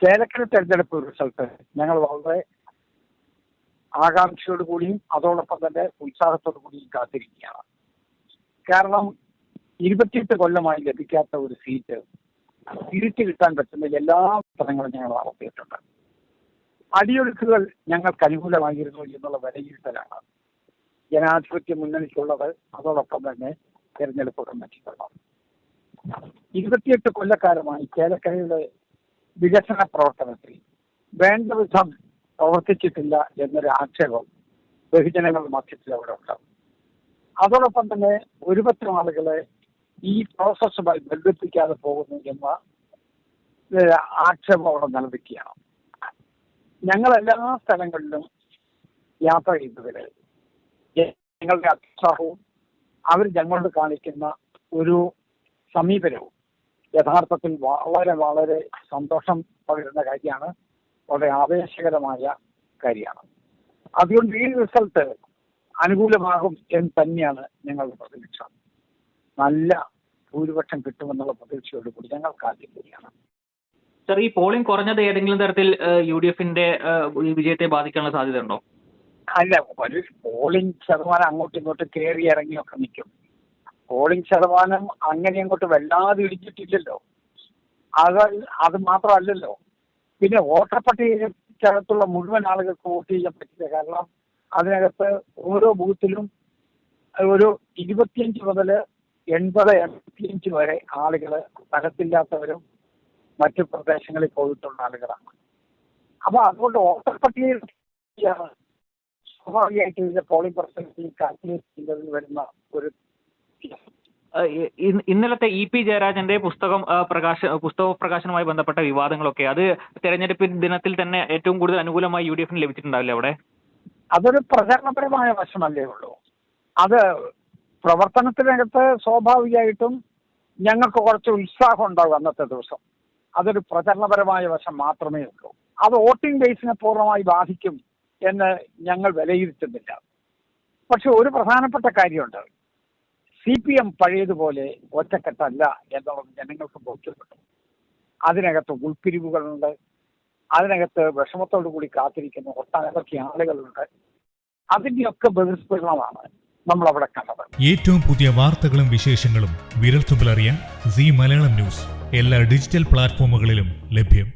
ചേലക്കര തെരഞ്ഞെടുപ്പ് റിസൾട്ട് ഞങ്ങൾ വളരെ ആകാംക്ഷയോട് കൂടിയും അതോടൊപ്പം തന്നെ ഉത്സാഹത്തോടു കൂടിയും കാത്തിരിക്കുകയാണ്. കാരണം ഇരുപത്തിയെട്ട് കൊല്ലമായി ലഭിക്കാത്ത ഒരു സീറ്റ് തിരിച്ചു കിട്ടാൻ പറ്റുന്ന എല്ലാ പദങ്ങളും ഞങ്ങൾ നടത്തിയിട്ടുണ്ട്. അടിയൊഴുക്കുകൾ ഞങ്ങൾക്ക് അനുകൂലമായിരുന്നു എന്നുള്ള വിലയിരുത്തലാണ് ജനാധിപത്യ മുന്നണിക്കുള്ളത്. അതോടൊപ്പം തന്നെ തെരഞ്ഞെടുപ്പ് കമ്മിറ്റിക്കുള്ളത്. ഇരുപത്തിയെട്ട് കൊല്ലക്കാലമായി ചേലക്കരയുടെ വികസന പ്രവർത്തനത്തിൽ വേണ്ട വിധം പ്രവർത്തിച്ചിട്ടില്ല എന്നൊരു ആക്ഷേപം ബഹുജനങ്ങളുടെ മധ്യത്തിൽ അവിടെ ഉണ്ടാവും. അതോടൊപ്പം തന്നെ ഒരുപറ്റം ആളുകളെ ഈ പ്രോസസ്സുമായി ബന്ധിപ്പിക്കാതെ പോകുന്നു എന്ന ആക്ഷേപം അവിടെ നിലനിൽക്കുകയാണ്. ഞങ്ങൾ എല്ലാ സ്ഥലങ്ങളിലും യാത്ര ചെയ്തവര് ഞങ്ങളുടെ ഉത്സാഹവും അവർ ഞങ്ങളോട് കാണിക്കുന്ന ഒരു സമീപനവും യഥാർത്ഥത്തിൽ വളരെ വളരെ സന്തോഷം പകരുന്ന കാര്യമാണ്. വളരെ ആവേശകരമായ കാര്യമാണ്. അതുകൊണ്ട് ഈ റിസൾട്ട് അനുകൂലമാകും എന്ന് തന്നെയാണ് ഞങ്ങളുടെ പ്രതീക്ഷ. നല്ല ഭൂരിപക്ഷം കിട്ടുമെന്നുള്ള പ്രതീക്ഷയോട് കൂടി ഞങ്ങൾ കാത്തിരിക്കുകയാണ്. സർ ഈ പോളിംഗ് കുറഞ്ഞത് ഏതെങ്കിലും തരത്തിൽ യു ഡി എഫിന്റെ വിജയത്തെ ബാധിക്കാനുള്ള സാധ്യത ഉണ്ടോ അല്ല ഒരു പോളിംഗ് ശതമാനം അങ്ങോട്ടും ഇങ്ങോട്ടും കയറി ഇറങ്ങിയൊക്കെ നിൽക്കും. പോളിംഗ് ശതമാനം അങ്ങനെ അങ്ങോട്ട് വല്ലാതെ ഇടിച്ചിട്ടില്ലല്ലോ അത് അത് മാത്രമല്ലല്ലോ. പിന്നെ വോട്ടർ പട്ടികയ്ക്കകത്തുള്ള മുഴുവൻ ആളുകൾക്ക് വോട്ട് ചെയ്യാൻ പറ്റില്ല. കാരണം അതിനകത്ത് ഓരോ ബൂത്തിലും ഒരു ഇരുപത്തിയഞ്ച് മുതൽ എൺപത് എൺപത്തിയഞ്ച് വരെ ആളുകൾ സ്ഥലത്തില്ലാത്തവരും മറ്റു പ്രദേശങ്ങളിൽ പോയിട്ടുള്ള ആളുകളാണ്. അപ്പൊ അതുകൊണ്ട് വോട്ടർ പട്ടികയിൽ സ്വാഭാവികമായിട്ടും ഇതിന്റെ പോളിംഗ് പെർസെന്റേജ് കാൽക്കുലേറ്റ് ചെയ്യുന്നതിൽ വരുന്ന ഒരു ഇന്നലത്തെ ഇ പി ജയരാജന്റെ പുസ്തകം പ്രകാശ പുസ്തക പ്രകാശനവുമായി ബന്ധപ്പെട്ട വിവാദങ്ങളൊക്കെ അത് തെരഞ്ഞെടുപ്പ് ദിനത്തിൽ തന്നെ ഏറ്റവും കൂടുതൽ അനുകൂലമായി യു ഡി എഫിന് ലഭിച്ചിട്ടുണ്ടാവില്ലേ അവിടെ? അതൊരു പ്രചരണപരമായ വശമല്ലേ ഉള്ളൂ. അത് പ്രവർത്തനത്തിനകത്ത് സ്വാഭാവികമായിട്ടും ഞങ്ങൾക്ക് കുറച്ച് ഉത്സാഹം ഉണ്ടാവും അന്നത്തെ ദിവസം. അതൊരു പ്രചരണപരമായ വശം മാത്രമേ ഉള്ളൂ. അത് വോട്ടിംഗ് ബേസിനെ പൂർണമായി ബാധിക്കും എന്ന് ഞങ്ങൾ വിലയിരുത്തുന്നില്ല. പക്ഷെ ഒരു പ്രധാനപ്പെട്ട കാര്യമുണ്ട്. സി പി എം പഴയതുപോലെ ഒറ്റക്കെട്ടല്ല എന്നുള്ളത് ജനങ്ങൾക്ക് ബോധ്യപ്പെട്ടു. അതിനകത്ത് ഉൾപ്പിരിവുകളുണ്ട്. അതിനകത്ത് വിഷമത്തോടു കൂടി കാത്തിരിക്കുന്ന ഒട്ടനവധി ആളുകളുണ്ട്. അതിന്റെയൊക്കെ ബഹിസ്ഫുരണമാണ് നമ്മൾ അവിടെ കണ്ടത്. ഏറ്റവും പുതിയ വാർത്തകളും വിശേഷങ്ങളും വിരൽത്തുമ്പിലറിയാൻ സി മലയാളം ന്യൂസ്. എല്ലാ ഡിജിറ്റൽ പ്ലാറ്റ്ഫോമുകളിലും ലഭ്യം.